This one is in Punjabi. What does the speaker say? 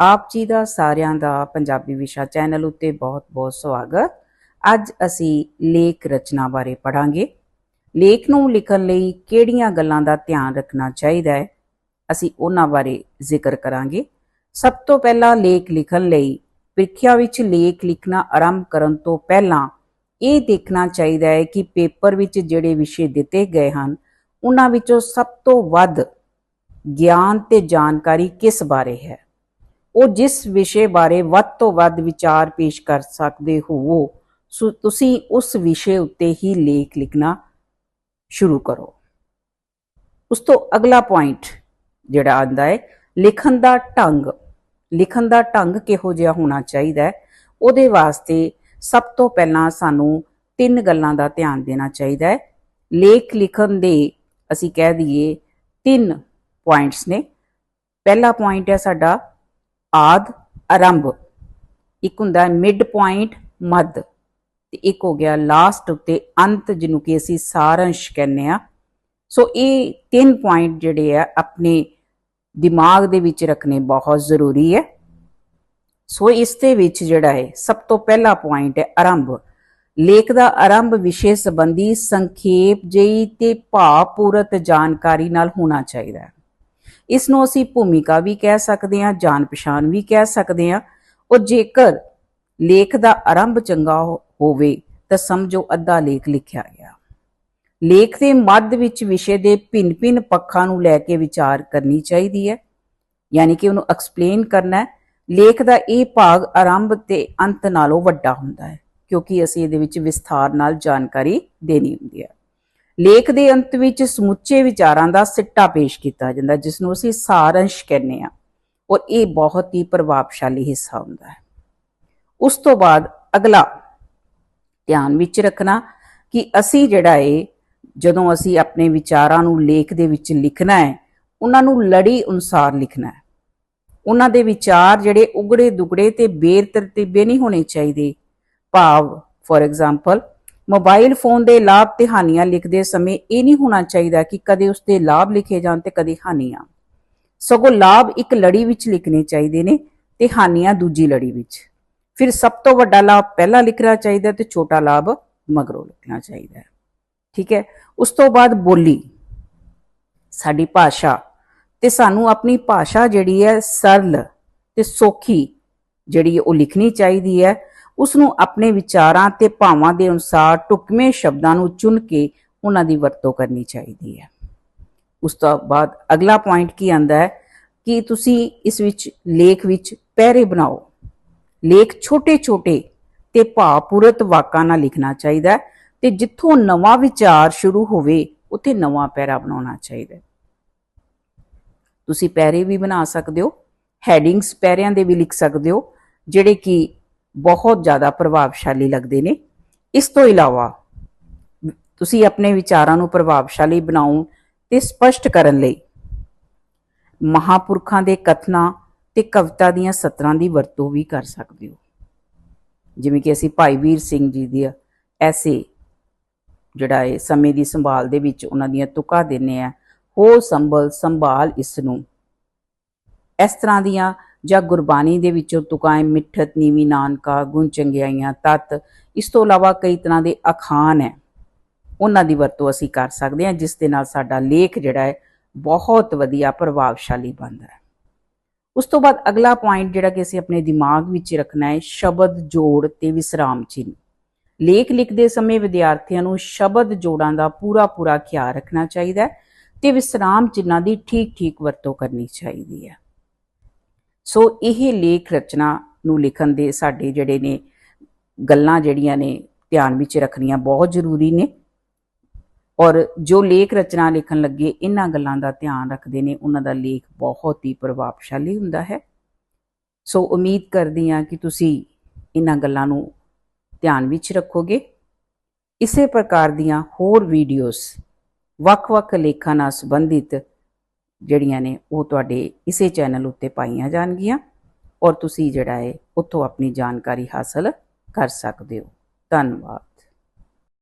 ਆਪ ਜੀ ਦਾ ਸਾਰਿਆਂ ਦਾ ਪੰਜਾਬੀ ਵਿਸ਼ਾ ਚੈਨਲ ਉੱਤੇ ਬਹੁਤ-ਬਹੁਤ ਸਵਾਗਤ। ਅੱਜ ਅਸੀਂ ਲੇਖ ਰਚਨਾ ਬਾਰੇ ਪੜਾਂਗੇ ਲੇਖ ਨੂੰ ਲਿਖਣ ਲਈ ਕਿਹੜੀਆਂ ਗੱਲਾਂ ਦਾ ਧਿਆਨ ਰੱਖਣਾ ਚਾਹੀਦਾ ਹੈ, ਅਸੀਂ ਉਹਨਾਂ ਬਾਰੇ ਜ਼ਿਕਰ ਕਰਾਂਗੇ। ਸਭ ਤੋਂ ਪਹਿਲਾਂ ਲੇਖ ਲਿਖਣ ਲਈ ਪ੍ਰੀਖਿਆ ਵਿੱਚ ਲੇਖ ਲਿਖਣਾ ਆਰੰਭ ਕਰਨ ਤੋਂ ਪਹਿਲਾਂ ਇਹ ਦੇਖਣਾ ਚਾਹੀਦਾ ਹੈ ਕਿ ਪੇਪਰ ਵਿੱਚ ਜਿਹੜੇ ਵਿਸ਼ੇ ਦਿੱਤੇ ਗਏ ਹਨ, ਉਹਨਾਂ ਵਿੱਚੋਂ ਸਭ ਤੋਂ ਵੱਧ ਗਿਆਨ ਤੇ ਜਾਣਕਾਰੀ ਕਿਸ ਬਾਰੇ ਹੈ। ਉਹ ਜਿਸ ਵਿਸ਼ੇ ਬਾਰੇ ਵੱਧ ਤੋਂ ਵੱਧ ਵਿਚਾਰ ਪੇਸ਼ ਕਰ ਸਕਦੇ ਹੋ ਸੋ, ਤੁਸੀਂ ਉਸ ਵਿਸ਼ੇ ਉੱਤੇ ਹੀ ਲੇਖ ਲਿਖਣਾ ਸ਼ੁਰੂ ਕਰੋ। ਉਸ ਤੋਂ ਅਗਲਾ ਪੁਆਇੰਟ ਜਿਹੜਾ ਆਂਦਾ ਹੈ, ਲਿਖਣ ਦਾ ਢੰਗ। ਲਿਖਣ ਦਾ ਢੰਗ ਕਿਹੋ ਜਿਹਾ ਹੋਣਾ ਚਾਹੀਦਾ ਹੈ? ਉਹਦੇ ਵਾਸਤੇ ਸਭ ਤੋਂ ਪਹਿਲਾਂ ਸਾਨੂੰ ਤਿੰਨ ਗੱਲਾਂ ਦਾ ਧਿਆਨ ਦੇਣਾ ਚਾਹੀਦਾ ਹੈ। ਲੇਖ ਲਿਖਣ ਦੇ ਅਸੀਂ ਕਹਿ ਦਈਏ ਤਿੰਨ ਪੁਆਇੰਟਸ ਨੇ। ਪਹਿਲਾ ਪੁਆਇੰਟ ਹੈ ਸਾਡਾ ਆਦ, ਆਰੰਭ। ਇੱਕ ਹੁੰਦਾ ਮਿਡ ਪੁਆਇੰਟ ਮੱਧ। ਤੇ ਇੱਕ ਹੋ ਗਿਆ ਲਾਸਟ ਉੱਤੇ ਅੰਤ, ਜਿਹਨੂੰ ਕਿ ਅਸੀਂ ਸਾਰੰਸ਼ ਕਹਿੰਦੇ ਆ ਸੋ ਇਹ ਤਿੰਨ ਪੁਆਇੰਟ ਜਿਹੜੇ ਆ, ਆਪਣੇ ਦਿਮਾਗ ਦੇ ਵਿੱਚ ਰੱਖਣੇ ਬਹੁਤ ਜ਼ਰੂਰੀ ਹੈ। ਸੋ ਇਸ ਦੇ ਵਿੱਚ ਜਿਹੜਾ ਹੈ, ਸਭ ਤੋਂ ਪਹਿਲਾ ਪੁਆਇੰਟ ਹੈ ਆਰੰਭ। ਲੇਖ ਦਾ ਆਰੰਭ ਵਿਸ਼ੇ ਸੰਬੰਧੀ ਸੰਖੇਪ ਜਿਹੀ ਤੇ ਭਾਵਪੂਰਤ ਜਾਣਕਾਰੀ ਨਾਲ ਹੋਣਾ ਚਾਹੀਦਾ ਹੈ। ਇਸ ਨੂੰ ਅਸੀਂ ਭੂਮਿਕਾ ਵੀ ਕਹਿ ਸਕਦੇ ਹਾਂ ਜਾਣ ਪਛਾਣ ਵੀ ਕਹਿ ਸਕਦੇ ਹਾਂ। ਔਰ ਜੇਕਰ ਲੇਖ ਦਾ ਆਰੰਭ ਚੰਗਾ ਹੋ- ਹੋਵੇ ਤਾਂ ਸਮਝੋ ਅੱਧਾ ਲੇਖ ਲਿਖਿਆ ਗਿਆ। ਲੇਖ ਦੇ ਮੱਧ ਵਿੱਚ ਵਿਸ਼ੇ ਦੇ ਭਿੰਨ-ਭਿੰਨ ਪੱਖਾਂ ਨੂੰ ਲੈ ਕੇ ਵਿਚਾਰ ਕਰਨੀ ਚਾਹੀਦੀ ਹੈ। ਯਾਨੀ ਕਿ ਉਹਨੂੰ ਐਕਸਪਲੇਨ ਕਰਨਾ ਹੈ। ਲੇਖ ਦਾ ਇਹ ਭਾਗ ਆਰੰਭ ਤੇ ਅੰਤ ਨਾਲੋਂ ਵੱਡਾ ਹੁੰਦਾ ਹੈ, ਕਿਉਂਕਿ ਅਸੀਂ ਇਹਦੇ ਵਿੱਚ ਵਿਸਥਾਰ ਨਾਲ ਜਾਣਕਾਰੀ ਦੇਣੀ ਹੁੰਦੀ ਹੈ। ਲੇਖ ਦੇ ਅੰਤ ਵਿੱਚ ਸਮੁੱਚੇ ਵਿਚਾਰਾਂ ਦਾ ਸਿੱਟਾ ਪੇਸ਼ ਕੀਤਾ ਜਾਂਦਾ ਜਿਸ ਨੂੰ ਅਸੀਂ ਸਾਰੰਸ਼ ਕਹਿੰਦੇ ਹਾਂ। ਔਰ ਇਹ ਬਹੁਤ ਹੀ ਪ੍ਰਭਾਵਸ਼ਾਲੀ ਹਿੱਸਾ ਹੁੰਦਾ ਹੈ। ਉਸ ਤੋਂ ਬਾਅਦ ਅਗਲਾ, ਧਿਆਨ ਵਿੱਚ ਰੱਖਣਾ ਕਿ ਅਸੀਂ ਜਿਹੜਾ ਹੈ ਜਦੋਂ ਅਸੀਂ ਆਪਣੇ ਵਿਚਾਰਾਂ ਨੂੰ ਲੇਖ ਦੇ ਵਿੱਚ ਲਿਖਣਾ ਹੈ, ਉਹਨਾਂ ਨੂੰ ਲੜੀ ਅਨੁਸਾਰ ਲਿਖਣਾ ਹੈ। ਉਹਨਾਂ ਦੇ ਵਿਚਾਰ ਜਿਹੜੇ ਉਗੜੇ ਦੁਗੜੇ ਤੇ ਬੇਤਰਤੀਬੇ ਨਹੀਂ ਹੋਣੇ ਚਾਹੀਦੇ। ਭਾਵ ਫੋਰ ਐਗਜ਼ਾਮਪਲ ਮੋਬਾਈਲ ਫੋਨ ਦੇ ਲਾਭ ਤੇ ਹਾਨੀਆਂ ਲਿਖਦੇ ਸਮੇਂ ਇਹ ਨਹੀਂ ਹੋਣਾ ਚਾਹੀਦਾ ਕਿ ਕਦੇ ਉਸ ਦੇ ਲਾਭ ਲਿਖੇ ਜਾਣ ਤੇ ਕਦੇ ਹਾਨੀਆਂ। ਸਗੋਂ ਲਾਭ ਇੱਕ ਲੜੀ ਵਿੱਚ ਲਿਖਣੇ ਚਾਹੀਦੇ ਨੇ ਤੇ ਹਾਨੀਆਂ ਦੂਜੀ ਲੜੀ ਵਿੱਚ। ਫਿਰ ਸਭ ਤੋਂ ਵੱਡਾ ਲਾਭ ਪਹਿਲਾਂ ਲਿਖਣਾ ਚਾਹੀਦਾ ਤੇ ਛੋਟਾ ਲਾਭ ਮਗਰੋਂ ਲਿਖਣਾ ਚਾਹੀਦਾ ਠੀਕ ਹੈ? ਉਸ ਤੋਂ ਬਾਅਦ ਬੋਲੀ। ਸਾਡੀ ਭਾਸ਼ਾ। ਤੇ ਸਾਨੂੰ ਆਪਣੀ ਭਾਸ਼ਾ ਜਿਹੜੀ ਹੈ ਸਰਲ ਤੇ ਸੌਖੀ ਜਿਹੜੀ ਉਹ ਲਿਖਣੀ ਚਾਹੀਦੀ ਹੈ। ਉਸ ਨੂੰ ਆਪਣੇ ਵਿਚਾਰਾਂ ਤੇ ਭਾਵਾਂ ਦੇ ਅਨੁਸਾਰ ਟੁਕਵੇਂ ਸ਼ਬਦਾਂ ਨੂੰ ਚੁਣ ਕੇ ਉਹਨਾਂ ਦੀ ਵਰਤੋਂ ਕਰਨੀ ਚਾਹੀਦੀ ਹੈ। ਉਸ ਤੋਂ ਬਾਅਦ ਅਗਲਾ ਪੁਆਇੰਟ ਕੀ ਆਂਦਾ ਹੈ ਕਿ ਤੁਸੀਂ ਇਸ ਵਿੱਚ ਲੇਖ ਵਿੱਚ ਪੈਰੇ ਬਣਾਓ। ਲੇਖ ਛੋਟੇ-ਛੋਟੇ ਤੇ ਭਾਵਪੂਰਤ ਵਾਕਾਂ ਨਾਲ ਲਿਖਣਾ ਚਾਹੀਦਾ ਹੈ ਤੇ ਜਿੱਥੋਂ ਨਵਾਂ ਵਿਚਾਰ ਸ਼ੁਰੂ ਹੋਵੇ, ਉੱਥੇ ਨਵਾਂ ਪੈਰਾ ਬਣਾਉਣਾ ਚਾਹੀਦਾ ਹੈ। ਤੁਸੀਂ ਪੈਰੇ ਵੀ ਬਣਾ ਸਕਦੇ ਹੋ ਹੈਡਿੰਗਸ ਪੈਰਿਆਂ ਦੇ ਵੀ ਲਿਖ ਸਕਦੇ ਹੋ, ਜਿਹੜੇ ਕਿ ਬਹੁਤ ਜ਼ਿਆਦਾ ਪ੍ਰਭਾਵਸ਼ਾਲੀ ਲੱਗਦੇ ਨੇ। ਇਸ ਤੋਂ ਇਲਾਵਾ ਤੁਸੀਂ ਆਪਣੇ ਵਿਚਾਰਾਂ ਨੂੰ ਪ੍ਰਭਾਵਸ਼ਾਲੀ ਬਣਾਉਣ ਤੇ ਸਪਸ਼ਟ ਕਰਨ ਲਈ ਮਹਾਪੁਰਖਾਂ ਦੇ ਕਥਨਾਂ ਤੇ ਕਵਿਤਾ ਦੀਆਂ ਸਤਰਾਂ ਦੀ ਵਰਤੋਂ ਵੀ ਕਰ ਸਕਦੇ ਹੋ। ਜਿਵੇਂ ਕਿ ਅਸੀਂ ਭਾਈ ਵੀਰ ਸਿੰਘ ਜੀ ਦੀ ਐਸੇ ਜਿਹੜਾ ਹੈ ਸਮੇਂ ਦੀ ਸੰਭਾਲ ਦੇ ਵਿੱਚ ਉਹਨਾਂ ਦੀਆਂ ਤੁਕਾਂ ਦਿੰਨੇ ਆ ਹੋ ਸੰਭਲ, ਸੰਭਾਲ ਇਸ ਨੂੰ। ਇਸ ਤਰ੍ਹਾਂ ਦੀਆਂ ਜਾਂ ਗੁਰਬਾਣੀ ਦੇ ਵਿੱਚੋਂ ਤੁਕਾਏ ਮਿੱਠਤ, ਨੀਵੀ ਨਾਨਕਾ, ਗੁਣ ਚੰਗਿਆਈਆਂ, ਤਤ, ਇਸ ਤੋਂ ਇਲਾਵਾ ਕਈ ਤਰ੍ਹਾਂ ਦੇ ਅਖਾਣ ਹੈ। ਉਹਨਾਂ ਦੀ ਵਰਤੋਂ ਅਸੀਂ ਕਰ ਸਕਦੇ ਹਾਂ, ਜਿਸ ਦੇ ਨਾਲ ਸਾਡਾ ਲੇਖ ਜਿਹੜਾ ਹੈ, ਬਹੁਤ ਵਧੀਆ, ਪ੍ਰਭਾਵਸ਼ਾਲੀ ਬਣਦਾ ਹੈ। ਉਸ ਤੋਂ ਬਾਅਦ ਅਗਲਾ ਪੁਆਇੰਟ ਜਿਹੜਾ ਕਿ ਅਸੀਂ ਆਪਣੇ ਦਿਮਾਗ ਵਿੱਚ ਰੱਖਣਾ ਹੈ, ਸ਼ਬਦ, ਜੋੜ ਤੇ ਵਿਸਰਾਮ ਚਿੰਨ੍ਹ। ਲੇਖ ਲਿਖਦੇ ਸਮੇਂ ਵਿਦਿਆਰਥੀਆਂ ਨੂੰ ਸ਼ਬਦ ਜੋੜਾਂ ਦਾ ਪੂਰਾ ਪੂਰਾ ਖਿਆਲ ਰੱਖਣਾ ਚਾਹੀਦਾ ਹੈ ਤੇ ਵਿਸਰਾਮ ਚਿੰਨ੍ਹਾਂ ਦੀ ਠੀਕ ਠੀਕ ਵਰਤੋਂ ਕਰਨੀ ਚਾਹੀਦੀ ਹੈ। ਸੋ ਇਹ ਲੇਖ ਰਚਨਾ ਨੂੰ ਲਿਖਣ ਦੇ ਸਾਡੇ ਜਿਹੜੇ ਨੇ ਗੱਲਾਂ ਜਿਹੜੀਆਂ ਨੇ ਧਿਆਨ ਵਿੱਚ ਰੱਖਣੀਆਂ ਬਹੁਤ ਜ਼ਰੂਰੀ ਨੇ। ਔਰ ਜੋ ਲੇਖ ਰਚਨਾ ਲਿਖਣ ਲੱਗੇ, ਇਹਨਾਂ ਗੱਲਾਂ ਦਾ ਧਿਆਨ ਰੱਖਦੇ ਨੇ, ਉਹਨਾਂ ਦਾ ਲੇਖ ਬਹੁਤ ਹੀ ਪ੍ਰਭਾਵਸ਼ਾਲੀ ਹੁੰਦਾ ਹੈ। ਸੋ ਉਮੀਦ ਕਰਦੀ ਹਾਂ ਕਿ ਤੁਸੀਂ ਇਹਨਾਂ ਗੱਲਾਂ ਨੂੰ ਧਿਆਨ ਵਿੱਚ ਰੱਖੋਗੇ। ਇਸੇ ਪ੍ਰਕਾਰ ਦੀਆਂ ਹੋਰ ਵੀਡੀਓਜ਼ ਵੱਖ-ਵੱਖ ਲੇਖਾਂ ਨਾਲ ਸੰਬੰਧਿਤ ਜਿਹੜੀਆਂ ਨੇ ਉਹ ਤੁਹਾਡੇ ਇਸੇ ਚੈਨਲ ਉੱਤੇ ਪਾਈਆਂ ਜਾਣਗੀਆਂ ਔਰ ਤੁਸੀਂ ਜਿਹੜਾ ਹੈ ਉੱਥੋਂ ਆਪਣੀ ਜਾਣਕਾਰੀ ਹਾਸਲ ਕਰ ਸਕਦੇ ਹੋ। ਧੰਨਵਾਦ।